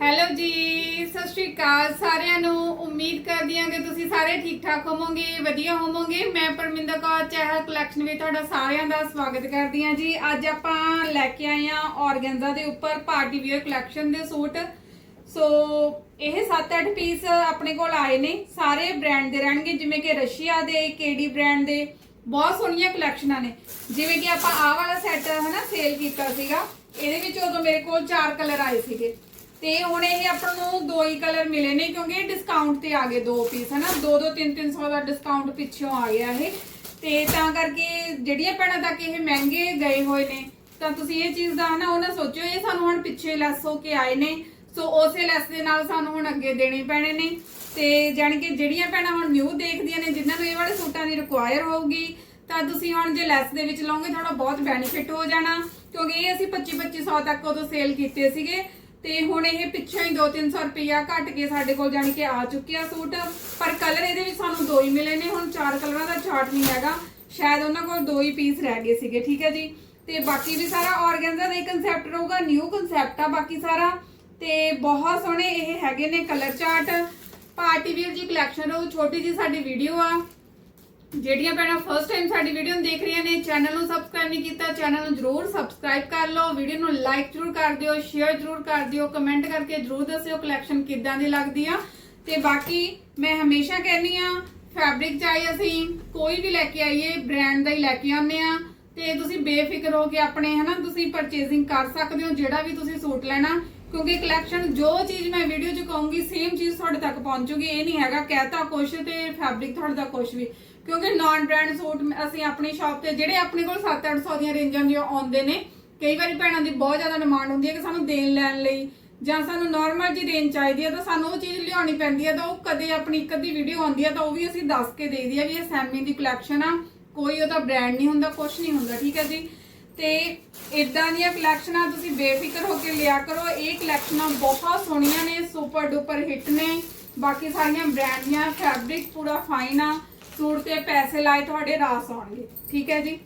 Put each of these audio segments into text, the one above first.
Hello ਜੀ, ਸਤਿ ਸ਼੍ਰੀ ਅਕਾਲ ਸਾਰਿਆਂ ਨੂੰ। ਉਮੀਦ ਕਰਦੀ ਹਾਂ ਕਿ ਤੁਸੀਂ ਸਾਰੇ ਠੀਕ ਠਾਕ ਹੋਵੋਗੇ, ਵਧੀਆ ਹੋਵੋਗੇ। ਮੈਂ ਪਰਮਿੰਦਰ ਕੌਰ, ਚਹਿਲ ਕਲੈਕਸ਼ਨ ਵਿੱਚ ਤੁਹਾਡਾ ਸਾਰਿਆਂ ਦਾ ਸਵਾਗਤ ਕਰਦੀ ਹਾਂ ਜੀ। ਅੱਜ ਆਪਾਂ ਲੈ ਕੇ ਆਏ ਹਾਂ ਔਰਗੈਂਜ਼ਾ ਦੇ ਉੱਪਰ ਪਾਰਟੀ ਵੇਅਰ ਕਲੈਕਸ਼ਨ ਦੇ ਸੂਟ। ਸੋ ਇਹ 7-8 ਪੀਸ ਆਪਣੇ ਕੋਲ ਆਏ ਨੇ। ਸਾਰੇ ਬ੍ਰਾਂਡ ਦੇ ਰਹਿਣਗੇ, ਜਿਵੇਂ ਕਿ ਰਸ਼ੀਆ ਦੇ, ਕੇਡੀ ਬ੍ਰਾਂਡ ਦੇ। ਬਹੁਤ ਸੋਹਣੀਆਂ ਕਲੈਕਸ਼ਨਾਂ ਨੇ। ਜਿਵੇਂ ਕਿ ਆਪਾਂ ਆਹ ਵਾਲਾ ਸੈੱਟ ਹਨਾ ਸੇਲ ਕੀਤਾ ਸੀਗਾ। ਇਹਦੇ ਵਿੱਚ ਉਦੋਂ ਮੇਰੇ ਕੋਲ ਚਾਰ ਕਲਰ ਆਏ ਸੀਗੇ। ਤੇ ਹੁਣ ਇਹ ਆਪਾਂ ਨੂੰ ਦੋ ਹੀ ਕਲਰ ਮਿਲੇ ਨੇ ਕਿਉਂਕਿ ਡਿਸਕਾਊਂਟ ਤੇ ਆ ਗਏ ਦੋ ਪੀਸ ਹਨਾ? ਦੋ ਦੋ 3 300 ਦਾ ਡਿਸਕਾਊਂਟ ਪਿੱਛੋਂ ਆ ਗਿਆ ਇਹ। ਤੇ ਤਾਂ ਕਰਕੇ ਜਿਹੜੀਆਂ ਭੈਣਾਂ ਤੱਕ ਇਹ ਮਹਿੰਗੇ ਗਏ ਹੋਏ ਨੇ, ਤਾਂ ਤੁਸੀਂ ਇਹ ਚੀਜ਼ ਦਾ, ਹਨਾ ਉਹ ਨਾ ਸੋਚਿਓ, ਇਹ ਸਾਨੂੰ ਹੁਣ ਪਿੱਛੇ ਲੈਸ ਹੋ ਕੇ ਆਏ ਨੇ। ਸੋ ਉਸੇ ਲੈਸ ਦੇ ਨਾਲ ਸਾਨੂੰ ਹੁਣ ਅੱਗੇ ਦੇਣੇ ਪੈਣੇ ਨੇ। ਤੇ ਜਾਣੀ ਕਿ ਜਿਹੜੀਆਂ ਭੈਣਾਂ ਹੁਣ ਨਿਊ ਦੇਖਦੀਆਂ ਨੇ, ਜਿਨ੍ਹਾਂ ਨੂੰ ਇਹ ਵਾਲੇ ਸੂਟਾਂ ਦੀ ਰਿਕੁਆਇਰ ਹੋਊਗੀ, ਤਾਂ ਤੁਸੀਂ ਹੁਣ ਜੇ ਲੈਸ ਦੇ ਵਿੱਚ ਲਓਗੇ ਤੁਹਾਡਾ ਬਹੁਤ ਬੈਨੀਫਿਟ ਹੋ ਜਾਣਾ। ਕਿਉਂਕਿ ਇਹ ਅਸੀਂ 25 2500 ਤੱਕ ਉਦੋਂ ਸੇਲ ਕੀਤੇ ਸੀਗੇ। ਤੇ ਹੁਣ ਇਹ ਪਿੱਛੋਂ ਹੀ 2-300 ਰੁਪਇਆ ਘਟ ਕੇ ਸਾਡੇ ਕੋਲ ਜਾਣੀ ਕਿ ਆ ਚੁੱਕਿਆ ਸੂਟ। ਪਰ ਕਲਰ ਇਹਦੇ ਵਿੱਚ ਸਾਨੂੰ ਦੋ ਹੀ ਮਿਲੇ ਨੇ, ਹੁਣ ਚਾਰ ਕਲਰਾਂ ਦਾ ਚਾਰਟ ਨਹੀਂ ਹੈਗਾ। ਸ਼ਾਇਦ ਉਹਨਾਂ ਕੋਲ ਦੋ ਹੀ ਪੀਸ ਰਹਿ ਗਏ ਸੀਗੇ, ਠੀਕ ਹੈ ਜੀ? ਤੇ ਬਾਕੀ ਵੀ ਸਾਰਾ ਆਰਗੈਂਜ਼ਾ ਦਾ ਹੀ ਕਨਸੈਪਟ ਰਹੂਗਾ ਨਿਊ ਕਨਸੈਪਟ ਆ ਬਾਕੀ ਸਾਰਾ। ਤੇ ਬਹੁਤ ਸੋਹਣੇ ਇਹ ਹੈਗੇ ਨੇ ਕਲਰ ਚਾਰਟ ਪਾਰਟੀ ਵੀਅਰ ਜੀ ਕਲੈਕਸ਼ਨ ਉਹ ਛੋਟੀ ਜੀ ਸਾਡੀ ਵੀਡੀਓ ਆ। ਜਿਹੜੀਆਂ ਭੈਣਾਂ ਫਸਟ ਟਾਈਮ ਸਾਡੀ ਵੀਡੀਓ ਨੂੰ ਦੇਖ ਰਹੀਆਂ ਨੇ ਚੈਨਲ ਨੂੰ ਸਬਸਕ੍ਰਾਈਬ ਨਹੀਂ ਕੀਤਾ ਚੈਨਲ ਨੂੰ ਜਰੂਰ ਸਬਸਕ੍ਰਾਈਬ ਕਰ ਲਓ ਵੀਡੀਓ ਨੂੰ ਲਾਈਕ ਜਰੂਰ ਕਰ ਦਿਓ ਸ਼ੇਅਰ ਜਰੂਰ ਕਰ ਦਿਓ ਕਮੈਂਟ ਕਰਕੇ ਜਰੂਰ ਦੱਸਿਓ ਕਲੈਕਸ਼ਨ ਕਿੱਦਾਂ ਦੀ ਲੱਗਦੀ ਆ ਤੇ ਬਾਕੀ ਮੈਂ ਹਮੇਸ਼ਾ ਕਹਿੰਦੀ ਆ ਫੈਬਰਿਕ ਚਾਹੇ ਅਸੀਂ ਕੋਈ ਵੀ ਲੈ ਕੇ ਆਈਏ ਬ੍ਰਾਂਡ ਦਾ ਹੀ ਲੈ ਕੇ ਆਉਂਦੇ ਆ ਤੇ ਤੁਸੀਂ ਬੇਫਿਕਰ ਹੋ ਕੇ ਆਪਣੇ, ਹਨਾ, ਤੁਸੀਂ ਪਰਚੇਸਿੰਗ ਕਰ ਸਕਦੇ ਹੋ, ਜਿਹੜਾ ਵੀ ਤੁਸੀਂ ਸੂਟ ਲੈਣਾ। ਕਿਉਂਕਿ ਕਲੈਕਸ਼ਨ ਜੋ ਚੀਜ਼ ਮੈਂ ਵੀਡੀਓ 'ਚ ਕਹੂੰਗੀ ਸੇਮ ਚੀਜ਼ ਤੁਹਾਡੇ ਤੱਕ ਪਹੁੰਚੂਗੀ। ਇਹ ਨਹੀਂ ਹੈਗਾ ਕਹਿਤਾ ਕੁਛ ਤੇ ਫੈਬਰਿਕ ਤੁਹਾਡੇ ਦਾ ਕੁਛ ਵੀ। ਕਿਉਂਕਿ ਨਾਨ ਬ੍ਰਾਂਡ ਸੂਟ ਅਸੀਂ ਆਪਣੀ ਸ਼ਾਪ ਤੇ, ਜਿਹੜੇ ਆਪਣੇ ਕੋਲ 7-800 ਦੀਆਂ ਰੇਂਜਾਂ ਦੇ ਆਉਂਦੇ ਨੇ, ਕਈ ਵਾਰੀ ਭੈਣਾਂ ਦੀ ਬਹੁਤ ਜ਼ਿਆਦਾ ਡਿਮਾਂਡ ਹੁੰਦੀ ਹੈ ਕਿ ਸਾਨੂੰ ਦੇਣ ਲੈਣ ਲਈ, ਜਾਂ ਸਾਨੂੰ ਨਾਰਮਲ ਜੀ ਰੇਂਜ ਚਾਹੀਦੀ ਹੈ, ਤਾਂ ਸਾਨੂੰ ਉਹ ਚੀਜ਼ ਲਿਆਉਣੀ ਪੈਂਦੀ ਹੈ, ਤਾਂ ਉਹ ਕਦੇ ਆਪਣੀ ਇੱਕ ਅੱਧੀ ਵੀਡੀਓ ਆਉਂਦੀ ਹੈ, ਤਾਂ ਉਹ ਵੀ ਅਸੀਂ ਦੱਸ ਕੇ ਦੇਈਦੀ ਆ ਵੀ ਇਹ ਸੈਮੀ ਦੀ ਕਲੈਕਸ਼ਨ ਆ, ਕੋਈ ਉਹਦਾ ਬ੍ਰਾਂਡ ਨਹੀਂ ਹੁੰਦਾ ਕੁਝ ਨਹੀਂ ਹੁੰਦਾ, ਠੀਕ ਹੈ ਜੀ? ਤੇ ਇਦਾਂ ਦੀਆਂ ਕਲੈਕਸ਼ਨਾਂ ਤੁਸੀਂ ਬੇਫਿਕਰ ਹੋ ਕੇ ਲਿਆ ਕਰੋ, ਇਹ ਕਲੈਕਸ਼ਨਾਂ ਬਹੁਤ ਸੋਹਣੀਆਂ ਨੇ ਸੁਪਰ ਡੁਪਰ ਹਿੱਟ ਨੇ, ਬਾਕੀ ਸਾਰੀਆਂ ਬ੍ਰਾਂਡ ਦੀਆਂ ਫੈਬਰਿਕ ਪੂਰਾ ਫਾਈਨ ਆ ਸੂਟ ਤੇ ਪੈਸੇ ਲਾਏ ਤੁਹਾਡੇ ਰਾਸ ਆਉਣਗੇ। ਠੀਕ ਹੈ ਜੀ?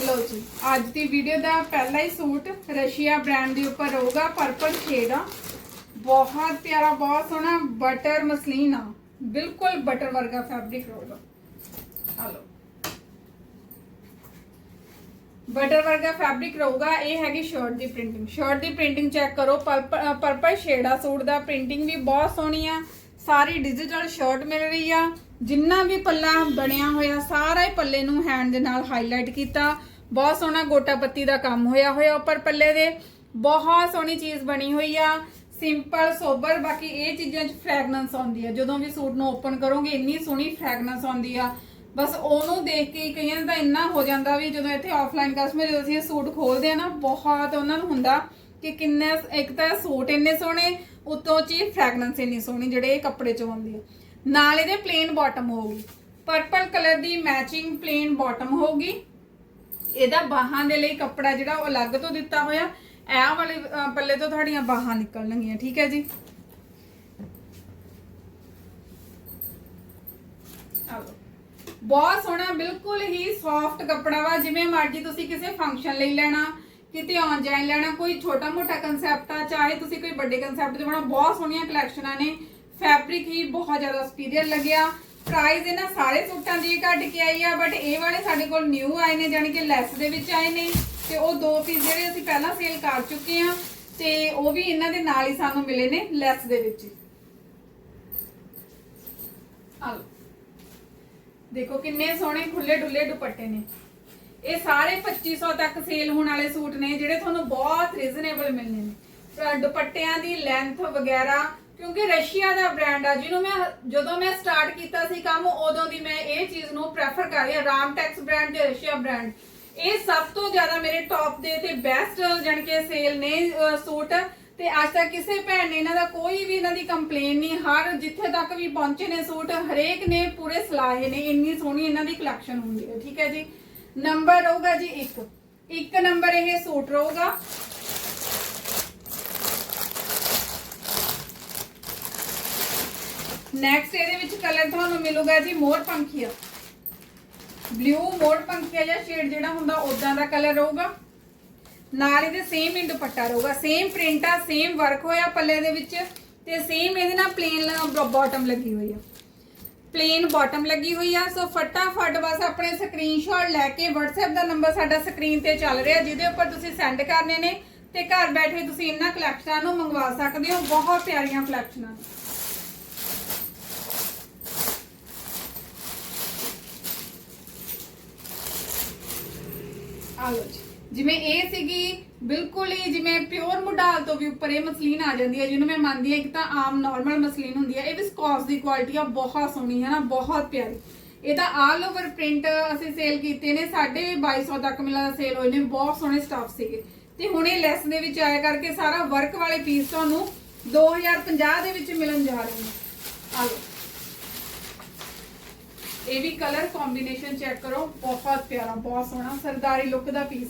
ਲੋ ਜੀ, ਅੱਜ ਦੀ ਵੀਡੀਓ ਦਾ ਪਹਿਲਾ ਹੀ ਸੂਟ ਰਸ਼ੀਆ ਬ੍ਰਾਂਡ ਦੇ ਉੱਪਰ ਰਹੂਗਾ ਪਰਪਲ ਸ਼ੇਡ ਆ। ਬਹੁਤ ਪਿਆਰਾ, ਬਹੁਤ ਸੋਹਣਾ ਬਟਰ ਮਸਲੀਨ ਆ। ਬਿਲਕੁਲ ਬਟਰ ਵਰਗਾ ਫੈਬਰਿਕ ਰਹੂਗਾ। ਆ ਲਓ। ਬਟਰ ਵਰਗਾ ਫੈਬਰਿਕ ਰਹੂਗਾ, ਇਹ ਹੈਗੀ ਸ਼ਰਟ ਦੀ ਪ੍ਰਿੰਟਿੰਗ ਸ਼ਰਟ ਦੀ ਪ੍ਰਿੰਟਿੰਗ ਚੈੱਕ ਕਰੋ ਪਰਪਲ ਸ਼ੇਡ ਆ ਸੂਟ ਦਾ। ਪ੍ਰਿੰਟਿੰਗ ਵੀ ਬਹੁਤ ਸੋਹਣੀ ਆ। ਸਾਰੀ ਡਿਜੀਟਲ ਸ਼ਰਟ ਮਿਲ ਰਹੀ ਆ। ਜਿੰਨਾ ਵੀ ਪੱਲਾ ਬਣਿਆ ਹੋਇਆ, ਸਾਰਾ ਹੀ ਪੱਲੇ ਨੂੰ ਹੈਂਡ ਦੇ ਨਾਲ ਹਾਈਲਾਈਟ ਕੀਤਾ। ਬਹੁਤ ਸੋਹਣਾ ਗੋਟਾ ਪੱਤੀ ਦਾ ਕੰਮ ਹੋਇਆ ਹੋਇਆ ਉੱਪਰ ਪੱਲੇ ਦੇ। ਬਹੁਤ ਸੋਹਣੀ ਚੀਜ਼ ਬਣੀ ਹੋਈ ਆ। ਸਿੰਪਲ ਸੋਬਰ ਬਾਕੀ ਇਹ ਚੀਜ਼ਾਂ 'ਚ ਫ੍ਰੈਗਨੈਂਸ ਆਉਂਦੀ ਆ। ਜਦੋਂ ਵੀ ਸੂਟ ਨੂੰ ਓਪਨ ਕਰੋਗੇ, ਇੰਨੀ ਸੋਹਣੀ ਫ੍ਰੈਗਨੈਂਸ ਆਉਂਦੀ ਆ। ਬਸ ਉਹਨੂੰ ਦੇਖ ਕੇ ਹੀ ਕਈਆਂ ਦਾ ਇੰਨਾ ਹੋ ਜਾਂਦਾ ਵੀ ਜਦੋਂ ਇੱਥੇ ਆਫਲਾਈਨ ਕਸਟਮਰ ਜਦੋਂ ਅਸੀਂ ਇਹ ਸੂਟ ਖੋਲਦੇ ਆ ਨਾ, ਬਹੁਤ ਉਹਨਾਂ ਨੂੰ ਹੁੰਦਾ ਕਿ ਕਿੰਨੇ, ਇੱਕ ਤਾਂ ਸੂਟ ਇੰਨੇ ਸੋਹਣੇ ਉਤੋਂ ਚ ਫ੍ਰੈਗਨੈਂਸ ਇੰਨੀ ਸੋਹਣੀ, ਜਿਹੜੇ ਇਹ ਕੱਪੜੇ ਚ ਆਉਂਦੀ ਹੈ ਨਾਲ ਇਹਦੇ ਪਲੇਨ ਬਾਟਮ ਹੋਊਗੀ। ਪਰਪਲ ਕਲਰ ਦੀ ਮੈਚਿੰਗ ਪਲੇਨ ਬਾਟਮ ਹੋਊਗੀ। ਇਹਦਾ ਬਾਹਾਂ ਦੇ ਲਈ ਕੱਪੜਾ ਜਿਹੜਾ ਉਹ ਅਲੱਗ ਤੋਂ ਦਿੱਤਾ ਹੋਇਆ। ਇਹ ਵਾਲੇ ਪੱਲੇ ਤੋਂ ਤੁਹਾਡੀਆਂ ਬਾਹਾਂ ਨਿਕਲਣਗੀਆਂ, ਠੀਕ ਹੈ ਜੀ? ਬਹੁਤ ਸੋਹਣਾ, ਬਿਲਕੁਲ ਹੀ ਸੌਫਟ ਕੱਪੜਾ ਵਾ। ਜਿਵੇਂ ਮਰਜ਼ੀ ਤੁਸੀਂ ਕਿਸੇ ਫੰਕਸ਼ਨ ਲਈ ਲੈਣਾ। ਕਿਤੇ ਆਉਣ ਜਾਣ ਲੈਣਾ, ਕੋਈ ਛੋਟਾ ਮੋਟਾ ਕਨਸੈਪਟ ਆ, ਚਾਹੇ ਤੁਸੀਂ ਕੋਈ ਵੱਡੇ ਕਨਸੈਪਟ 'ਚ ਬਣਾ ਬਹੁਤ ਸੋਹਣੀਆਂ ਕਲੈਕਸ਼ਨਾਂ ਨੇ। ਫੈਬਰਿਕ ਹੀ ਬਹੁਤ ਜ਼ਿਆਦਾ ਸੁਪੀਰੀਅਰ ਲੱਗਿਆ। ਪ੍ਰਾਈਸ ਇਹਨਾਂ ਸਾਰੇ ਸੂਟਾਂ ਦੀ ਘੱਟ ਕੇ ਆਈ ਆ ਬਟ ਇਹ ਵਾਲੇ ਸਾਡੇ ਕੋਲ ਨਿਊ ਆਏ ਨੇ ਜਾਨੀ ਕਿ ਲੈਸ ਦੇ ਵਿੱਚ ਆਏ ਨੇ। ਤੇ ਉਹ ਦੋ ਪੀਸ ਜਿਹੜੇ ਅਸੀਂ ਪਹਿਲਾਂ ਸੇਲ ਕਰ ਚੁੱਕੇ ਆ, ਤੇ ਉਹ ਵੀ ਇਹਨਾਂ ਦੇ ਨਾਲ ਹੀ ਸਾਨੂੰ ਮਿਲੇ ਨੇ ਲੈਸ ਦੇ ਵਿੱਚ ਦੇਖੋ ਕਿੰਨੇ ਸੋਹਣੇ ਖੁੱਲੇ ਡੁੱਲੇ ਦੁਪੱਟੇ ਨੇ। ਇਹ ਸਾਰੇ 2500 ਤੱਕ ਸੇਲ ਹੋਣ ਵਾਲੇ ਸੂਟ ਨੇ, ਜਿਹੜੇ ਤੁਹਾਨੂੰ ਬਹੁਤ ਰੀਜ਼ਨੇਬਲ ਮਿਲਣੇ ਨੇ। ਦੁਪੱਟਿਆਂ ਦੀ ਲੈਂਥ ਵਗੈਰਾ, ਕਿਉਂਕਿ ਰਸ਼ੀਆ ਦਾ ਬ੍ਰਾਂਡ ਆ, ਜਿਹਨੂੰ ਮੈਂ ਜਦੋਂ ਮੈਂ ਸਟਾਰਟ ਕੀਤਾ ਸੀ ਕੰਮ, ਉਦੋਂ ਦੀ ਮੈਂ ਇਹ ਚੀਜ਼ ਨੂੰ ਪ੍ਰੈਫਰ ਕਰ ਰਹੀ ਹਾਂ ਰਾਮਟੈਕਸ ਬ੍ਰਾਂਡ ਤੇ ਰਸ਼ੀਆ ਬ੍ਰਾਂਡ ਇਹ ਸਭ ਤੋਂ ਜ਼ਿਆਦਾ ਮੇਰੇ ਟੌਪ ਦੇ ਤੇ ਬੈਸਟ ਜਾਣੀ ਕਿ ਸੇਲ ਨੇ ਸੂਟ। ਤੇ ਅੱਜ ਤੱਕ ਕਿਸੇ ਭੈਣ ਨੇ ਇਹਨਾਂ ਦਾ ਕੋਈ ਵੀ ਇਹਨਾਂ ਦੀ ਕੰਪਲੇਨ ਨਹੀਂ, ਹਰ ਜਿੱਥੇ ਤੱਕ ਵੀ ਪਹੁੰਚੇ ਨੇ ਸੂਟ, ਹਰੇਕ ਨੇ ਪੂਰੇ ਸਲਾਹੇ ਨੇ, ਇੰਨੀ ਸੋਹਣੀ ਇਹਨਾਂ ਦੀ ਕਲੈਕਸ਼ਨ ਹੁੰਦੀ ਹੈ, ਠੀਕ ਹੈ ਜੀ? ਨੰਬਰ ਰਹੂਗਾ ਜੀ 1 ਇੱਕ ਨੰਬਰ ਇਹ ਸੂਟ ਰਹੂਗਾ। ਨੈਕਸਟ ਇਹਦੇ ਵਿੱਚ ਕਲਰ ਤੁਹਾਨੂੰ ਮਿਲੂਗਾ ਜੀ ਮੋਰ ਪੰਖੀਆ। ਬਲੂ ਮੋਰ ਪੰਖੀਆ ਜਾਂ ਸ਼ੇਡ ਜਿਹੜਾ ਹੁੰਦਾ ਉਦਾਂ ਦਾ ਕਲਰ ਰਹੂਗਾ। ਨਾਲ ਇਹਦੇ ਸੇਮ ਹੀ ਦੁਪੱਟਾ ਰਹੂਗਾ। ਸੇਮ ਪ੍ਰਿੰਟ ਆ ਸੇਮ ਵਰਕ ਹੋਇਆ ਪੱਲੇ ਦੇ ਵਿੱਚ ਤੇ ਸੇਮ ਇਹਦੇ ਨਾਲ ਪਲੇਨ ਬਾਟਮ ਲੱਗੀ ਹੋਈ ਆ। ਪਲੇਨ ਬਾਟਮ ਲੱਗੀ ਹੋਈ ਆ। ਸੋ ਫਟਾਫਟ ਬਸ ਆਪਣੇ ਸਕਰੀਨਸ਼ਾਟ ਲੈ ਕੇ WhatsApp ਦਾ ਨੰਬਰ ਸਾਡਾ ਸਕਰੀਨ ਤੇ ਚੱਲ ਰਿਹਾ, ਜਿਹਦੇ ਉੱਪਰ ਤੁਸੀਂ ਸੈਂਡ ਕਰਨੇ ਨੇ ਤੇ ਘਰ ਬੈਠੇ ਤੁਸੀਂ ਇਹਨਾਂ ਕਲੈਕਸ਼ਨਾਂ ਨੂੰ ਮੰਗਵਾ ਸਕਦੇ ਹੋ। ਬਹੁਤ ਪਿਆਰੀਆਂ ਕਲੈਕਸ਼ਨਾਂ ਨੇ ਜੀ। ਜਿਵੇਂ ਇਹ ਸੀਗੀ, ਬਿਲਕੁਲ ਹੀ ਜਿਵੇਂ ਪਿਓਰ ਮੁਢਾਲ ਤੋਂ ਵੀ ਉੱਪਰ ਇਹ ਮਸਲੀਨ ਆ ਜਾਂਦੀ ਹੈ, ਜਿਹਨੂੰ ਮੈਂ ਮੰਨਦੀ ਹਾਂ ਇੱਕ ਤਾਂ ਆਮ ਨਾਰਮਲ ਮਸਲੀਨ ਹੁੰਦੀ ਹੈ, ਇਹ ਵਿਸਕੋਸ ਦੀ ਕੁਆਲਿਟੀ ਆ, ਬਹੁਤ ਸੋਹਣੀ ਹੈ ਨਾ, ਬਹੁਤ ਪਿਆਰੀ। ਇਹ ਆਲ ਓਵਰ ਪ੍ਰਿੰਟ ਅਸੀਂ ਸੇਲ ਕੀਤੇ ਨੇ 2250 ਤੱਕ ਮਿਲਾ ਸੇਲ ਹੋਏ ਨੇ, ਬਹੁਤ ਸੋਹਣੇ ਸਟਾਫ ਸੀਗੇ। ਤੇ ਹੁਣ ਇਹ ਲੈਸ ਦੇ ਵਿੱਚ ਆਇਆ ਕਰਕੇ ਸਾਰਾ ਵਰਕ ਵਾਲੇ ਪੀਸ ਤੁਹਾਨੂੰ 2050 ਦੇ ਵਿੱਚ ਮਿਲਣ ਜਾ ਰਹੇ ਨੇ। ਆ ਇਹ ਵੀ ਕਲਰ ਕੰਬੀਨੇਸ਼ਨ ਚੈੱਕ ਕਰੋ, ਬਹੁਤ ਪਿਆਰਾ, ਬਹੁਤ ਸੋਹਣਾ, ਸਰਦਾਰੀ ਲੁੱਕ ਦਾ ਪੀਸ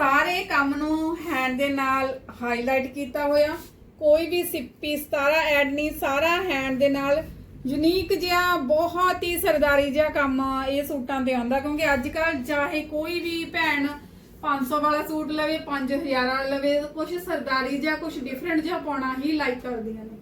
ਸਾਰੇ ਕੰਮ ਨੂੰ ਹੈਂਡ ਦੇ ਨਾਲ ਹਾਈਲਾਈਟ ਕੀਤਾ ਹੋਇਆ। ਕੋਈ ਵੀ ਸਿੱਪੀ, ਸਤਾਰਾ ਐਡ ਨਹੀਂ ਸਾਰਾ ਹੈਂਡ ਦੇ ਨਾਲ ਯੂਨੀਕ ਜਿਹਾ, ਬਹੁਤ ਹੀ ਸਰਦਾਰੀ ਜਿਹਾ ਕੰਮ ਇਹ ਸੂਟਾਂ ਤੇ ਆਉਂਦਾ। ਕਿਉਂਕਿ ਅੱਜ ਕੱਲ ਚਾਹੇ ਕੋਈ ਵੀ ਭੈਣ 500 ਵਾਲਾ ਸੂਟ ਲਵੇ 5000 ਵਾਲਾ ਲਵੇ ਕੁਝ ਸਰਦਾਰੀ ਜਿਹਾ ਕੁਝ ਡਿਫਰੈਂਟ ਜਿਹਾ ਪਾਉਣਾ ਹੀ ਲਾਈਕ ਕਰਦੀਆਂ ਨੇ।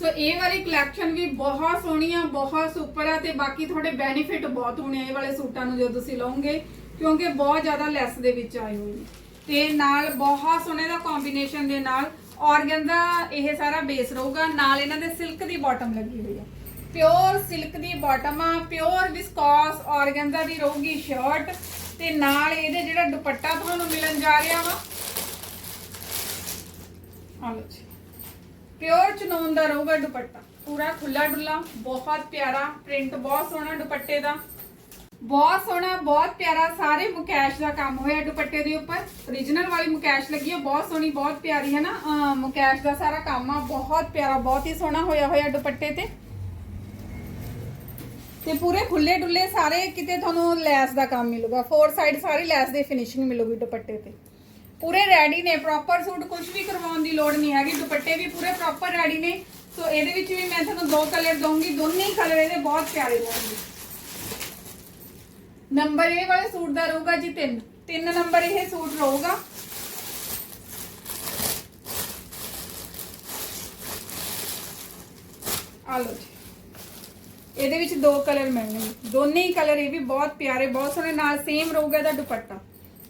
ਸੋ ਇਹ ਵਾਲੀ ਕਲੈਕਸ਼ਨ ਵੀ ਬਹੁਤ ਸੋਹਣੀ ਆ, ਬਹੁਤ ਸੁਪਰ ਆ ਤੇ ਬਾਕੀ ਤੁਹਾਡੇ ਬੈਨੀਫਿਟ ਬਹੁਤ ਹੋਣੇ ਆ ਇਹ ਵਾਲੇ ਸੂਟਾਂ ਨੂੰ ਜਦੋਂ ਤੁਸੀਂ ਲਓਗੇ। ਕਿਉਂਕਿ ਬਹੁਤ ਜ਼ਿਆਦਾ ਲੈਸ ਦੇ ਵਿੱਚ ਆਏ ਹੋਏ ਨੇ। ਤੇ ਨਾਲ ਬਹੁਤ ਸੋਹਣੇ ਦਾ ਕੰਬੀਨੇਸ਼ਨ ਦੇ ਨਾਲ ਔਰਗੈਂਜ਼ਾ ਇਹ ਸਾਰਾ ਬੇਸ ਰਹੂਗਾ, ਨਾਲ ਇਹਨਾਂ ਦੇ ਸਿਲਕ ਦੀ ਬਾਟਮ ਲੱਗੀ ਹੋਈ ਆ। ਪਿਓਰ ਸਿਲਕ ਦੀ ਬਾਟਮ ਆ ਪਿਓਰ ਵਿਸਕੋਸ ਔਰਗੈਂਜ਼ਾ ਦੀ ਰਹੂਗੀ ਸ਼ਰਟ ਤੇ ਨਾਲ ਇਹਦੇ ਜਿਹੜਾ ਦੁਪੱਟਾ ਤੁਹਾਨੂੰ ਮਿਲਣ ਜਾ ਰਿਹਾ ਵਾ ਆ ਲਓ ਜੀ। ਪਿਓਰ ਚਨੋਨ ਦਾ ਰਹੂਗਾ ਦੁਪੱਟਾ। ਪੂਰਾ ਖੁੱਲਾ ਡੁੱਲਾ ਬਹੁਤ ਪਿਆਰਾ ਪ੍ਰਿੰਟ ਬਹੁਤ ਸੋਹਣਾ ਦੁਪੱਟੇ ਦਾ। ਬਹੁਤ ਸੋਹਣਾ, ਬਹੁਤ ਪਿਆਰਾ, ਸਾਰੇ ਮੁਕੈਸ਼ ਦਾ ਕੰਮ ਹੋਇਆ ਦੁਪੱਟੇ ਦੇ ਉੱਪਰ। Origignal ਵਾਲੀ ਮੁਕੈਸ਼ ਲੱਗੀ ਹੈ, ਬਹੁਤ ਸੋਹਣੀ, ਬਹੁਤ ਪਿਆਰੀ, ਹੈ ਨਾ? ਮੁਕੈਸ਼ ਦਾ ਸਾਰਾ ਕੰਮ ਆ, ਬਹੁਤ ਪਿਆਰਾ, ਬਹੁਤ ਹੀ ਸੋਹਣਾ ਹੋਇਆ ਹੋਇਆ ਦੁਪੱਟੇ ਤੇ। ਤੇ ਪੂਰੇ ਖੁੱਲੇ ਡੁੱਲੇ ਸਾਰੇ ਕਿਤੇ ਤੁਹਾਨੂੰ ਲੈਸ ਦਾ ਕੰਮ ਮਿਲੂਗਾ। ਫੋਰ ਸਾਈਡ ਸਾਰੀ ਲੈਸ ਦੀ ਫਿਨਿਸ਼ਿੰਗ ਮਿਲੂਗੀ ਦੁਪੱਟੇ ਤੇ। ਪੂਰੇ ਰੈਡੀ ਨੇ ਪ੍ਰੋਪਰ ਸੂਟ ਕੁਝ ਵੀ ਕਰਵਾਉਣ ਦੀ ਲੋੜ ਨਹੀਂ ਹੈਗੀ। ਦੁਪੱਟੇ ਵੀ ਪੂਰੇ ਪ੍ਰੋਪਰ ਰੈਡੀ ਨੇ। ਸੋ ਇਹਦੇ ਵਿੱਚ ਵੀ ਮੈਂ ਤੁਹਾਨੂੰ ਦੋ ਕਲਰ ਦਊਂਗੀ, ਦੋਨੇ ਹੀ ਕਲਰ ਇਹਦੇ ਬਹੁਤ ਪਿਆਰੇ ਹੋਣਗੇ। ਨੰਬਰ ਇਹ ਵਾਲੇ ਸੂਟ ਦਾ ਰਹੂਗਾ ਜੀ 3 3 ਨੰਬਰ ਇਹ ਸੂਟ ਰਹੂਗਾ। ਆ ਲਓ ਜੀ। ਇਹਦੇ ਵਿੱਚ ਦੋ ਕਲਰ ਮਿਲਣਗੇ। ਦੋਨੇ ਹੀ ਕਲਰ ਇਹ ਵੀ ਬਹੁਤ ਪਿਆਰੇ, ਬਹੁਤ ਸੋਹਣੇ, ਨਾਲ ਸੇਮ ਰਹੂਗਾ ਇਹਦਾ ਦੁਪੱਟਾ।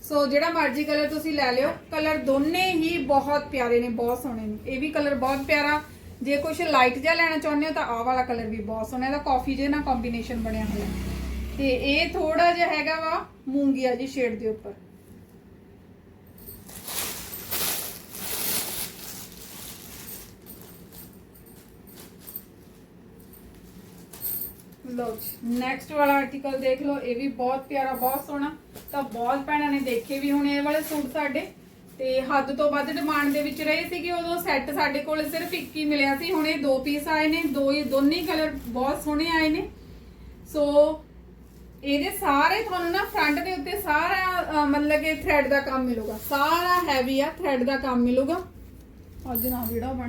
ਸੋ ਜਿਹੜਾ ਮਰਜ਼ੀ ਕਲਰ ਤੁਸੀਂ ਲੈ ਲਿਓ। ਕਲਰ ਦੋਨੇ ਹੀ ਬਹੁਤ ਪਿਆਰੇ ਨੇ, ਬਹੁਤ ਸੋਹਣੇ ਨੇ। ਇਹ ਵੀ ਕਲਰ ਬਹੁਤ ਪਿਆਰਾ। ਜੇ ਕੁਝ ਲਾਈਟ ਜਿਹਾ ਲੈਣਾ ਚਾਹੁੰਦੇ ਹੋ ਤਾਂ ਆਹ ਵਾਲਾ ਕਲਰ ਵੀ ਬਹੁਤ ਸੋਹਣਾ। ਇਹਦਾ ਕਾਫੀ ਜੇ ਨਾਲ ਕੰਬੀਨੇਸ਼ਨ ਬਣਿਆ ਹੋਇਆ। ਤੇ ਇਹ ਥੋੜਾ ਜਿਹਾ ਹੈਗਾ ਵਾ ਮੂੰਗੀਆ ਜੀ ਸ਼ੇਡ ਦੇ ਉੱਪਰ। ਲਓ ਨੈਕਸਟ ਵਾਲਾ ਆਰਟੀਕਲ ਦੇਖ ਲਓ, ਇਹ ਵੀ ਬਹੁਤ ਪਿਆਰਾ, ਬਹੁਤ ਸੋਹਣਾ। ਤਾਂ ਬਹੁਤ ਭੈਣਾਂ ਨੇ ਦੇਖੇ ਵੀ ਹੁਣ ਇਹ ਵਾਲੇ ਸੂਟ ਸਾਡੇ। ਤੇ ਹੱਦ ਤੋਂ ਵੱਧ ਡਿਮਾਂਡ ਦੇ ਵਿੱਚ ਰਹੇ ਸੀਗੇ, ਉਦੋਂ ਸੈੱਟ ਸਾਡੇ ਕੋਲ ਸਿਰਫ ਇੱਕ ਹੀ ਮਿਲਿਆ ਸੀ। ਹੁਣ ਇਹ ਦੋ ਪੀਸ ਆਏ ਨੇ, ਦੋ ਹੀ ਦੋਨੇ ਕਲਰ ਬਹੁਤ ਸੋਹਣੇ ਆਏ ਨੇ। ਸੋ ਇਹਦੇ ਸਾਰੇ ਤੁਹਾਨੂੰ ਨਾ ਫਰੰਟ ਦੇ ਉੱਤੇ ਸਾਰਾ ਮਤਲਬ ਕਿ ਥ੍ਰੈਡ ਦਾ ਕੰਮ ਮਿਲੂਗਾ। ਸਾਰਾ ਹੈਵੀ ਆ ਥ੍ਰੈਡ ਦਾ ਕੰਮ ਮਿਲੂਗਾ। ਅੱਜ ਨਾ ਵੀਡੀਓ ਬਣ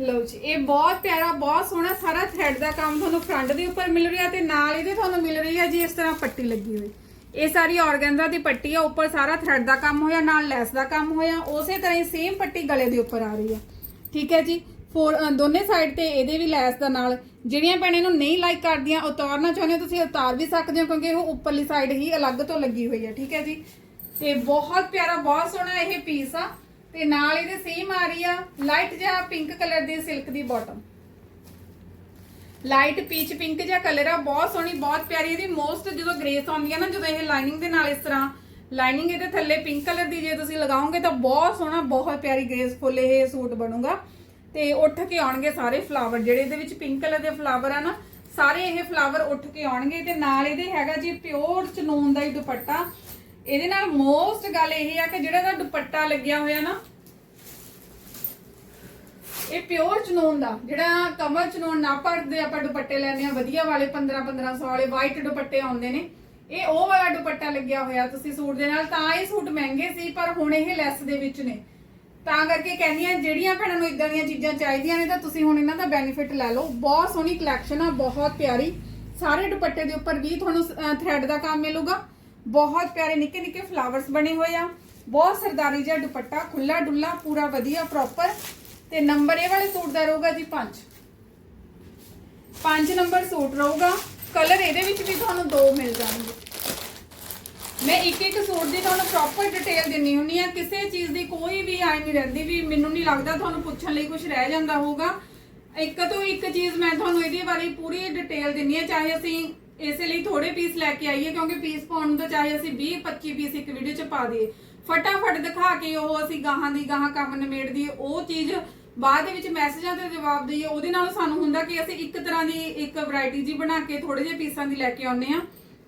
ਲਓ ਜੀ, ਇਹ ਬਹੁਤ ਪਿਆਰਾ, ਬਹੁਤ ਸੋਹਣਾ ਸਾਰਾ ਥ੍ਰੈਡ ਦਾ ਕੰਮ ਤੁਹਾਨੂੰ ਫਰੰਟ ਦੇ ਉੱਪਰ ਮਿਲ ਰਿਹਾ ਤੇ ਨਾਲ ਇਹਦੇ ਤੁਹਾਨੂੰ ਮਿਲ ਰਹੀ ਹੈ ਜੀ ਇਸ ਤਰ੍ਹਾਂ ਪੱਟੀ ਲੱਗੀ ਹੋਈ। ਇਹ ਸਾਰੀ ਔਰਗੈਂਜ਼ਾ ਦੀ ਪੱਟੀ ਆ, ਉੱਪਰ ਸਾਰਾ ਥ੍ਰੈਡ ਦਾ ਕੰਮ ਹੋਇਆ, ਨਾਲ ਲੈਸ ਦਾ ਕੰਮ ਹੋਇਆ, ਉਸੇ ਤਰ੍ਹਾਂ ਹੀ ਸੇਮ ਪੱਟੀ ਗਲੇ ਦੇ ਉੱਪਰ ਆ ਰਹੀ ਆ। ਠੀਕ ਹੈ ਜੀ? ਫੋਰ ਦੋਨੇ ਸਾਈਡ ਤੇ ਇਹਦੇ ਵੀ ਲੈਸ ਦਾ ਨਾਲ। ਜਿਹੜੀਆਂ ਭੈਣਾਂ ਨੂੰ ਨਹੀਂ ਲਾਈਕ ਕਰਦੀਆਂ, ਉਤਾਰਨਾ ਚਾਹੁੰਦੇ ਹੋ, ਤੁਸੀਂ ਉਤਾਰ ਵੀ ਸਕਦੇ ਹੋ, ਕਿਉਂਕਿ ਉਹ ਉੱਪਰਲੀ ਸਾਈਡ ਹੀ ਅਲੱਗ ਤੋਂ ਲੱਗੀ ਹੋਈ ਹੈ, ਠੀਕ ਹੈ ਜੀ? ਤੇ ਬਹੁਤ ਪਿਆਰਾ, ਬਹੁਤ ਸੋਹਣਾ ਇਹ ਪੀਸ ਆ। ਤੇ ਨਾਲ ਇਹਦੇ ਸੇਮ ਆ ਰਹੀ ਆ ਲਾਈਟ ਜਿਹਾ ਪਿੰਕ ਕਲਰ ਦੀ ਸਿਲਕ ਦੀ ਬਾਟਮ ਲਾਈਟ ਪੀਚ ਪਿੰਕ ਜਿਹਾ ਕਲਰ ਆ, ਬਹੁਤ ਸੋਹਣੀ, ਬਹੁਤ ਪਿਆਰੀ। ਇਹਦੀ ਮੋਸਟ ਜਦੋਂ ਗ੍ਰੇਸ ਆਉਂਦੀ ਆ ਨਾ, ਜਦੋਂ ਇਹ ਲਾਈਨਿੰਗ ਦੇ ਨਾਲ ਇਸ ਤਰ੍ਹਾਂ ਲਾਈਨਿੰਗ ਇਹਦੇ ਥੱਲੇ ਪਿੰਕ ਕਲਰ ਦੀ ਜੇ ਤੁਸੀਂ ਲਗਾਓਗੇ ਤਾਂ ਬਹੁਤ ਸੋਹਣਾ, ਬਹੁਤ ਪਿਆਰੀ ਗ੍ਰੇਸਫੁਲ ਇਹ ਸੂਟ ਬਣੂਗਾ। ਤੇ ਉੱਠ ਕੇ ਆਉਣਗੇ ਸਾਰੇ ਫਲਾਵਰ ਜਿਹੜੇ ਇਹਦੇ ਵਿੱਚ ਪਿੰਕ ਕਲਰ ਦੇ ਫਲਾਵਰ ਆ ਨਾ, ਸਾਰੇ ਇਹ ਫਲਾਵਰ ਉੱਠ ਕੇ ਆਉਣਗੇ ਤੇ ਨਾਲ ਇਹਦੇ ਹੈਗਾ ਜੀ ਪਿਓਰ ਚਨੂਨ ਦਾ ਹੀ ਦੁਪੱਟਾ। ਇਹਦੇ ਨਾਲ ਮੋਸਟ ਗੱਲ ਇਹ ਆ ਕਿ ਜਿਹੜਾ ਦਾ ਦੁਪੱਟਾ ਲੱਗਿਆ ਹੋਇਆ ਨਾ, ਇਹ ਪਿਓਰ ਚਨੂਨ ਦਾ, ਜਿਹੜਾ ਕਮਰ ਚਨੂਨ ਨਾ ਪੜਦੇ ਆਪਾਂ ਦੁਪੱਟੇ ਲੈਣੇ ਆ ਵਧੀਆ ਵਾਲੇ 15 1500 ਵਾਲੇ ਵਾਈਟ ਦੁਪੱਟੇ ਆਉਂਦੇ ਨੇ। ਇਹ ਉਹ ਵਾਲਾ ਦੁਪੱਟਾ ਲੱਗਿਆ ਹੋਇਆ ਤੁਸੀਂ ਸੂਟ ਦੇ ਨਾਲ, ਤਾਂ ਇਹ ਸੂਟ ਮਹਿੰਗੇ ਸੀ, ਪਰ ਹੁਣ ਇਹ ਲੈਸ ਦੇ ਵਿੱਚ ਨੇ। ਤਾਂ ਕਰਕੇ ਕਹਿੰਦੀ ਕਹਿੰਦੀਆਂ ਜਿਹੜੀਆਂ ਭੈਣਾਂ ਨੂੰ ਇਦਾਂ ਦੀਆਂ ਚੀਜ਼ਾਂ ਚਾਹੀਦੀਆਂ ਨੇ, ਤਾਂ ਤੁਸੀਂ ਹੁਣ ਇਹਨਾਂ ਦਾ ਬੈਨੀਫਿਟ ਲੈ ਲਓ। ਬਹੁਤ ਸੋਹਣੀ ਕਲੈਕਸ਼ਨ ਆ, ਬਹੁਤ ਪਿਆਰੀ। ਸਾਰੇ ਦੁਪੱਟੇ ਦੇ ਉੱਪਰ ਵੀ ਤੁਹਾਨੂੰ ਥ੍ਰੈਡ ਦਾ ਕੰਮ ਮਿਲੂਗਾ। ਬਹੁਤ ਪਿਆਰੇ ਨਿੱਕੇ ਨਿੱਕੇ ਫਲਾਵਰਸ ਬਣੇ ਹੋਏ ਆ। ਬਹੁਤ ਸਰਦਾਰੀ ਜਿਹਾ ਦੁਪੱਟਾ ਖੁੱਲਾ ਡੁੱਲਾ ਪੂਰਾ ਵਧੀਆ ਪ੍ਰੋਪਰ ਤੇ ਨੰਬਰ ਇਹ ਵਾਲੇ ਸੂਟ ਦਾ ਰਹੂਗਾ ਜੀ 5 5 ਨੰਬਰ ਸੂਟ ਰਹੂਗਾ। ਕਲਰ ਇਹਦੇ ਵਿੱਚ ਵੀ ਤੁਹਾਨੂੰ ਦੋ ਮਿਲ ਜਾਣਗੇ। ਮੈਂ ਇੱਕ ਇੱਕ ਸੂਟ ਦੀ ਤੁਹਾਨੂੰ ਪ੍ਰੋਪਰ ਡਿਟੇਲ ਦਿੰਨੀ ਹੁੰਨੀ ਆ। ਕਿਸੇ ਚੀਜ਼ ਦੀ ਕੋਈ ਵੀ ਆਈ ਨਹੀਂ ਰਹਿੰਦੀ ਵੀ ਮੈਨੂੰ ਨਹੀਂ ਲੱਗਦਾ ਤੁਹਾਨੂੰ ਪੁੱਛਣ ਲਈ ਕੁਝ ਰਹਿ ਜਾਂਦਾ ਹੋਊਗਾ। ਇੱਕ ਤੋਂ ਇੱਕ ਚੀਜ਼ ਮੈਂ ਤੁਹਾਨੂੰ ਇਹਦੇ ਬਾਰੇ ਪੂਰੀ ਡਿਟੇਲ ਦਿੰਨੀ ਆ, ਚਾਹੇ ਅਸੀਂ ਇਸੇ ਲਈ ਥੋੜੇ ਪੀਸ ਲੈ ਕੇ ਆਈਏ, ਕਿਉਂਕਿ ਪੀਸ ਪਾਉਣ ਨੂੰ ਚਾਹੇ ਅਸੀਂ 20 25 ਪੀਸ ਇੱਕ ਵੀਡੀਓ 'ਚ ਪਾ ਦਈਏ। ਫਟਾਫਟ ਦਿਖਾ ਕੇ ਉਹ ਅਸੀਂ ਗਾਹਾਂ ਦੀ ਗਾਹਾਂ ਕੰਮ ਨਿਮੇੜ ਦਈਏ ਉਹ ਚੀਜ਼ ਬਾਅਦ ਦੇ ਵਿੱਚ ਮੈਸੇਜਾਂ ਤੇ ਜਵਾਬ ਦਈਏ। ਉਹਦੇ ਨਾਲ ਸਾਨੂੰ ਹੁੰਦਾ ਕਿ ਅਸੀਂ ਇੱਕ ਤਰ੍ਹਾਂ ਦੀ ਇੱਕ ਵੈਰਾਈਟੀ ਜੀ ਬਣਾ ਕੇ ਥੋੜੇ ਜਿਹੇ ਪੀਸਾਂ ਦੀ ਲੈ ਕੇ ਆਉਂਦੇ ਆ।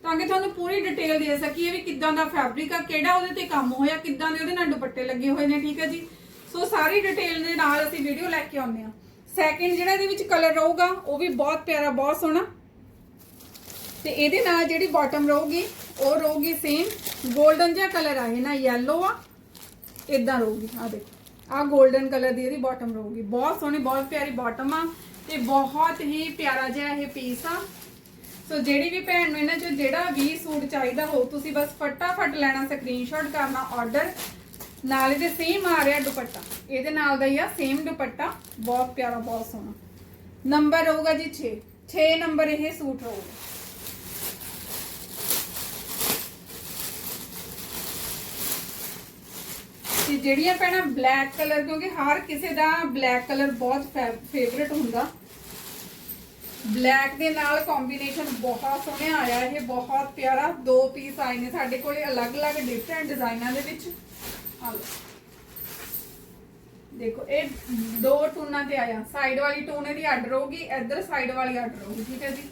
ਤਾਂ ਕਿ ਤੁਹਾਨੂੰ ਪੂਰੀ ਡਿਟੇਲ ਦੇ ਸਕੀਏ ਵੀ ਕਿੱਦਾਂ ਦਾ ਫੈਬਰਿਕ ਆ, ਕਿਹੜਾ ਉਹਦੇ ਤੇ ਕੰਮ ਹੋਇਆ, ਕਿੱਦਾਂ ਦੇ ਉਹਦੇ ਨਾਲ ਦੁਪੱਟੇ ਲੱਗੇ ਹੋਏ ਨੇ, ਠੀਕ ਹੈ ਜੀ? ਸੋ ਸਾਰੀ ਡਿਟੇਲ ਦੇ ਨਾਲ ਅਸੀਂ ਵੀਡੀਓ ਲੈ ਕੇ ਆਉਂਦੇ ਆ ਸੈਕਿੰਡ ਜਿਹੜਾ ਇਹਦੇ ਵਿੱਚ ਕਲਰ ਰਹੂਗਾ, ਉਹ ਵੀ ਬਹੁਤ ਪਿਆਰਾ, ਬਹੁਤ ਸੋਹਣਾ। ਤੇ ਇਹਦੇ ਨਾਲ ਜਿਹੜੀ ਬਾਟਮ ਰਹੂਗੀ, ਉਹ ਰਹੂਗੀ ਸੇਮ 골ਡਨ ਜਿਹਾ ਕਲਰ ਆ, ਇਹ ਨਾ ਯੈਲੋ ਆ ਇਦਾਂ ਰਹੂਗੀ। ਆ ਦੇਖੋ ਆ 골ਡਨ ਕਲਰ ਦੀ ਇਹਦੀ ਬਾਟਮ ਰਹੂਗੀ। ਬਹੁਤ ਸੋਹਣੀ, ਬਹੁਤ ਪਿਆਰੀ ਬਾਟਮ ਆ ਤੇ ਬਹੁਤ ਹੀ ਪਿਆਰਾ ਜਿਹਾ ਇਹ ਪੀਸ ਆ। ਸੋ ਜਿਹੜੀ ਵੀ ਭੈਣ ਨੂੰ ਇਹਨਾਂ ਚੋਂ ਜਿਹੜਾ ਵੀ ਸੂਟ ਚਾਹੀਦਾ ਹੋ ਤੁਸੀਂ ਬਸ ਫਟਾਫਟ ਲੈਣਾ ਸਕਰੀਨਸ਼ਾਟ ਕਰਨਾ ਆਰਡਰ ਨਾਲ ਇਹਦੇ ਸੇਮ ਆ ਰਿਹਾ ਦੁਪੱਟਾ। ਇਹਦੇ ਨਾਲ ਦਾ ਹੀ ਆ ਸੇਮ ਦੁਪੱਟਾ। ਬਹੁਤ ਪਿਆਰਾ, ਬਹੁਤ ਸੋਹਣਾ। ਨੰਬਰ ਰਹੂਗਾ ਜੀ 6 6 ਨੰਬਰ ਇਹ ਸੂਟ ਰਹੂਗਾ। ਤੇ ਜਿਹੜੀਆਂ ਭੈਣਾਂ ਬਲੈਕ ਕਲਰ ਕਿਉਂਕਿ ਹਰ ਕਿਸੇ ਦਾ ਬਲੈਕ ਕਲਰ ਬਹੁਤ ਫੇਵਰੇਟ ਹੁੰਦਾ। ਬਲੈਕ ਦੇ ਨਾਲ ਕੰਬੀਨੇਸ਼ਨ ਬਹੁਤ ਸੋਹਣਾ ਆਇਆ ਇਹ, ਬਹੁਤ ਪਿਆਰਾ। ਦੋ ਪੀਸ ਆਏ ਨੇ ਸਾਡੇ ਕੋਲੇ, ਅਲੱਗ-ਅਲੱਗ ਡਿਫਰੈਂਟ ਡਿਜ਼ਾਈਨਾਂ ਦੇ ਵਿੱਚ। ਆ ਲਓ। ਦੇਖੋ, ਇਹ ਦੋ ਟੂਨਾਂ ਤੇ ਆਇਆ। ਸਾਈਡ ਵਾਲੀ ਟੂਨ ਇਹਦੀ ਅੱਡ ਰਹੂਗੀ, ਇੱਧਰ ਸਾਈਡ ਵਾਲੀ ਅੱਡ ਰਹੂਗੀ, ਠੀਕ ਹੈ ਜੀ?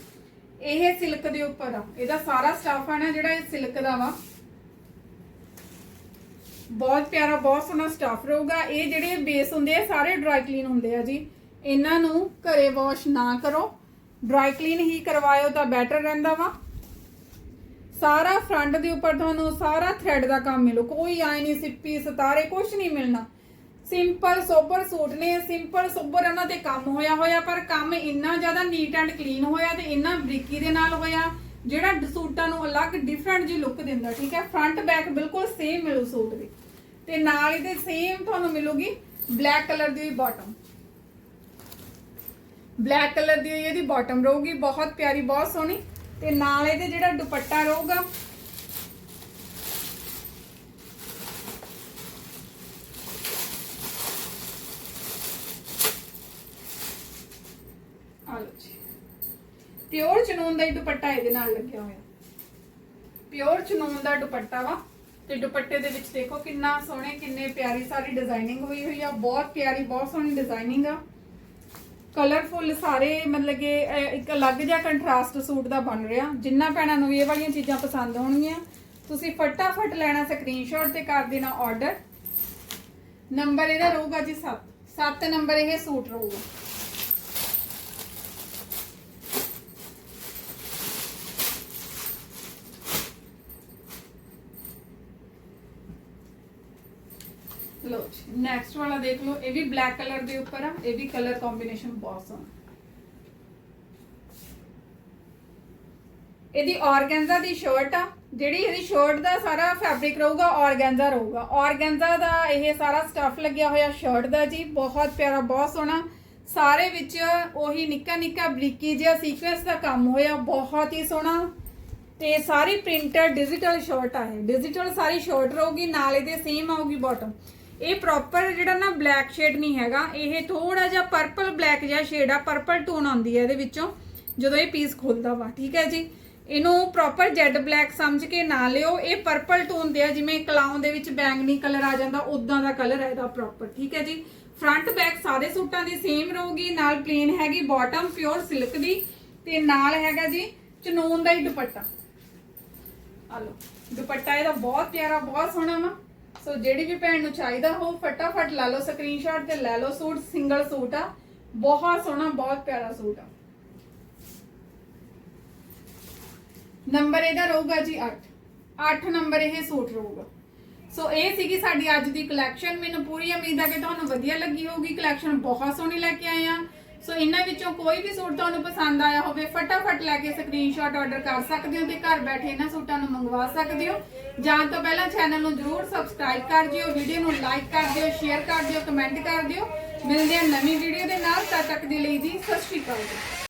ਇਹ ਸਿਲਕ ਦੇ ਉੱਪਰ ਆ। ਇਹਦਾ ਸਾਰਾ ਸਟਾਫ ਆ ਨਾ, ਜਿਹੜਾ ਇਹ ਸਿਲਕ ਦਾ ਵਾ। ਬਹੁਤ ਪਿਆਰਾ, ਬਹੁਤ ਸੋਹਣਾ ਸਟਾਫ ਰਹੂਗਾ। ਇਹ ਜਿਹੜੇ ਬੇਸ ਹੁੰਦੇ ਆ ਸਾਰੇ ਡਰਾਈ ਕਲੀਨ ਹੁੰਦੇ ਆ ਜੀ। ਇਹਨਾਂ ਨੂੰ ਘਰੇ ਵਾਸ਼ ਨਾ ਕਰੋ। ਡਰਾਈ ਕਲੀਨ ਹੀ ਕਰਵਾਇਓ ਤਾਂ ਬੈਟਰ ਰਹਿੰਦਾ ਵਾ। ਸਾਰਾ ਫਰੰਟ ਦੇ ਉੱਪਰ ਤੁਹਾਨੂੰ ਸਾਰਾ ਥ੍ਰੈਡ ਦਾ ਕੰਮ ਮਿਲੂ। ਕੋਈ ਆਈ ਨਹੀਂ ਸਿੱਪੀ ਸਤਾਰੇ ਕੁਝ ਨਹੀਂ ਮਿਲਣਾ। ਸਿੰਪਲ ਸੋਬਰ ਸੂਟ ਨੇ। ਸਿੰਪਲ ਸੋਬਰ ਉਹਨਾਂ ਤੇ ਕੰਮ ਹੋਇਆ ਹੋਇਆ, ਪਰ ਕੰਮ ਇੰਨਾ ਜ਼ਿਆਦਾ ਨੀਟ ਐਂਡ ਕਲੀਨ ਹੋਇਆ ਤੇ ਇੰਨਾ ਬਰੀਕੀ ਦੇ ਨਾਲ ਹੋਇਆ, ਜਿਹੜਾ ਸੂਟਾਂ ਨੂੰ ਅਲੱਗ ਡਿਫਰੈਂਟ ਜੀ ਲੁੱਕ ਦਿੰਦਾ, ਠੀਕ ਹੈ? ਫਰੰਟ ਬੈਕ ਬਿਲਕੁਲ ਸੇਮ ਮਿਲੂ ਸੂਟ ਦੇ। ਤੇ ਨਾਲ ਇਹਦੇ ਸੇਮ ਤੁਹਾਨੂੰ ਮਿਲੂਗੀ ਬਲੈਕ ਕਲਰ ਦੀ ਬਾਟਮ ਬਲੈਕ ਕਲਰ ਦੀ ਇਹਦੀ ਬਾਟਮ ਰਹੂਗੀ, ਬਹੁਤ ਪਿਆਰੀ, ਬਹੁਤ ਸੋਹਣੀ। ਤੇ ਨਾਲ ਇਹਦੇ ਜਿਹੜਾ ਦੁਪੱਟਾ ਰਹੂਗਾ ਪਿਓਰ ਚਨੂਨ ਦਾ ਹੀ ਦੁਪੱਟਾ ਇਹਦੇ ਨਾਲ ਲੱਗਿਆ ਹੋਇਆ। ਪਿਓਰ ਚਨੂਨ ਦਾ ਦੁਪੱਟਾ ਵਾ। ਤੇ ਦੁਪੱਟੇ ਦੇ ਵਿੱਚ ਦੇਖੋ ਕਿੰਨਾ ਸੋਹਣੇ, ਕਿੰਨੇ ਪਿਆਰੀ ਸਾਰੀ ਡਿਜ਼ਾਈਨਿੰਗ ਹੋਈ ਹੋਈ ਆ। ਬਹੁਤ ਪਿਆਰੀ, ਬਹੁਤ ਸੋਹਣੀ ਡਿਜ਼ਾਈਨਿੰਗ ਆ। ਕਲਰਫੁੱਲ ਸਾਰੇ ਮਤਲਬ ਕਿ ਅਹ, ਇੱਕ ਅਲੱਗ ਜਿਹਾ ਕੰਟਰਾਸਟ ਸੂਟ ਦਾ ਬਣ ਰਿਹਾ। ਜਿੰਨਾ ਭੈਣਾਂ ਨੂੰ ਵੀ ਇਹ ਵਾਲੀਆਂ ਚੀਜ਼ਾਂ ਪਸੰਦ ਹੋਣਗੀਆਂ ਤੁਸੀਂ ਫਟਾਫਟ ਲੈਣਾ ਸਕਰੀਨਸ਼ਾਟ ਤੇ ਕਰ ਦੇਣਾ ਆਰਡਰ ਨੰਬਰ ਇਹਦਾ ਰਹੂਗਾ ਜੀ 7 7 ਨੰਬਰ ਇਹ ਸੂਟ ਰਹੂਗਾ ਲੋ ਨੈਕਸਟ ਵਾਲਾ ਦੇਖ ਲਓ, ਇਹ ਵੀ ਬਲੈਕ ਕਲਰ ਦੇ ਉੱਪਰ ਆ, ਇਹ ਵੀ ਕਲਰ ਕੰਬੀਨੇਸ਼ਨ ਬਹੁਤ ਸੋਹਣਾ। ਇਹਦੀ ਆਰਗੈਂਜ਼ਾ ਦੀ ਸ਼ਰਟ ਆ, ਜਿਹੜੀ ਇਹਦੀ ਸ਼ਰਟ ਦਾ ਸਾਰਾ ਫੈਬਰਿਕ ਰਹੂਗਾ ਆਰਗੈਂਜ਼ਾ ਰਹੂਗਾ। ਆਰਗੈਂਜ਼ਾ ਦਾ ਇਹ ਸਾਰਾ ਸਟਫ ਲੱਗਿਆ ਹੋਇਆ ਸ਼ਰਟ ਦਾ ਜੀ, ਬਹੁਤ ਪਿਆਰਾ, ਬਹੁਤ ਸੋਹਣਾ। ਸਾਰੇ ਵਿੱਚ ਉਹੀ ਨਿੱਕਾ ਨਿੱਕਾ ਬਰੀਕੀ ਜਿਹਾ ਸੀਕੁਐਂਸ ਦਾ ਕੰਮ ਹੋਇਆ, ਬਹੁਤ ਹੀ ਸੋਹਣਾ। ਤੇ ਸਾਰੀ ਪ੍ਰਿੰਟਡ ਡਿਜੀਟਲ ਸ਼ਰਟ ਆ ਇਹ। ਡਿਜੀਟਲ ਸਾਰੀ ਸ਼ਰਟ ਰਹੂਗੀ, ਨਾਲ ਇਹਦੇ ਸੇਮ ਆਊਗੀ ਬਾਟਮ ਇਹ ਪ੍ਰੋਪਰ ਜਿਹੜਾ ਨਾ ਬਲੈਕ ਸ਼ੇਡ ਨਹੀਂ ਹੈਗਾ, ਇਹ ਥੋੜਾ ਜਿਹਾ ਪਰਪਲ ਬਲੈਕ ਜਿਹਾ ਸ਼ੇਡ ਆ ਪਰਪਲ ਟੋਨ ਆਉਂਦੀ ਹੈ ਇਹਦੇ ਵਿੱਚੋਂ, ਜਦੋਂ ਇਹ ਪੀਸ ਖੁੱਲਦਾ ਵਾ, ਠੀਕ ਹੈ ਜੀ? ਇਹਨੂੰ ਪ੍ਰੋਪਰ ਜੈਡ ਬਲੈਕ ਸਮਝ ਕੇ ਨਾ ਲਿਓ, ਇਹ ਪਰਪਲ ਟੋਨ ਦੇ ਆ, ਜਿਵੇਂ ਕਲਾਉਂ ਦੇ ਵਿੱਚ ਬੈਂਗਨੀ ਕਲਰ ਆ ਜਾਂਦਾ ਉਦਾਂ ਦਾ ਕਲਰ ਹੈ ਇਹਦਾ ਪ੍ਰੋਪਰ ਠੀਕ ਹੈ ਜੀ? ਫਰੰਟ ਬੈਕ ਸਾਰੇ ਸੂਟਾਂ ਦੀ ਸੇਮ ਰਹੂਗੀ, ਨਾਲ ਪਲੇਨ ਹੈਗੀ ਬਾਟਮ ਪਿਓਰ ਸਿਲਕ ਦੀ, ਤੇ ਨਾਲ ਹੈਗਾ ਜੀ ਚਨੂਨ ਦਾ ਹੀ ਦੁਪੱਟਾ। ਆ ਲਓ, ਦੁਪੱਟਾ ਇਹਦਾ ਬਹੁਤ ਪਿਆਰਾ, ਬਹੁਤ ਸੋਹਣਾ ਵਾ। ਸੋ ਜਿਹੜੀ ਵੀ ਭੈਣ ਨੂੰ ਚਾਹੀਦਾ ਹੋ ਫਟਾਫਟ ਲੈ ਲਓ ਸਕਰੀਨਸ਼ਾਟ ਤੇ ਲੈ ਲਓ ਸੂਟ ਸਿੰਗਲ ਸੂਟ ਆ। ਬਹੁਤ ਸੋਹਣਾ, ਬਹੁਤ ਪਿਆਰਾ ਸੂਟ ਆ। ਨੰਬਰ ਇਹਦਾ ਰਹੂਗਾ ਜੀ 8 8 ਨੰਬਰ ਇਹ ਸੂਟ ਰਹੂਗਾ। ਸੋ ਇਹ ਸੀਗੀ ਸਾਡੀ ਅੱਜ ਦੀ ਕਲੈਕਸ਼ਨ ਮੈਨੂੰ ਪੂਰੀ ਉਮੀਦ ਆ ਕਿ ਤੁਹਾਨੂੰ ਵਧੀਆ ਲੱਗੀ ਹੋਊਗੀ। ਕਲੈਕਸ਼ਨ ਬਹੁਤ ਸੋਹਣੀ ਲੈ ਕੇ ਆਏ ਆ। ਸੋ ਇਹਨਾਂ ਵਿੱਚੋਂ ਕੋਈ ਵੀ ਸੂਟ ਤੁਹਾਨੂੰ ਪਸੰਦ ਆਇਆ ਹੋਵੇ, ਫਟਾਫਟ ਲੈ ਕੇ ਸਕਰੀਨਸ਼ਾਟ ਆਰਡਰ ਕਰ ਸਕਦੇ ਹੋ ਤੇ ਘਰ ਬੈਠੇ ਇਹਨਾਂ ਸੂਟਾਂ ਨੂੰ ਮੰਗਵਾ ਸਕਦੇ ਹੋ। ਜਾਣ ਤੋਂ ਪਹਿਲਾਂ ਚੈਨਲ ਨੂੰ ਜਰੂਰ ਸਬਸਕ੍ਰਾਈਬ ਕਰ ਦਿਓ ਵੀਡੀਓ ਨੂੰ ਲਾਈਕ ਕਰ ਦਿਓ ਸ਼ੇਅਰ ਕਰ ਦਿਓ ਕਮੈਂਟ ਕਰ ਦਿਓ। ਮਿਲਦੇ ਹਾਂ ਨਵੀਂ ਵੀਡੀਓ ਦੇ ਨਾਲ, ਤਦ ਤੱਕ ਦੇ ਲਈ ਜੀ, ਸਤਿ ਸ਼੍ਰੀ ਅਕਾਲ ਜੀ।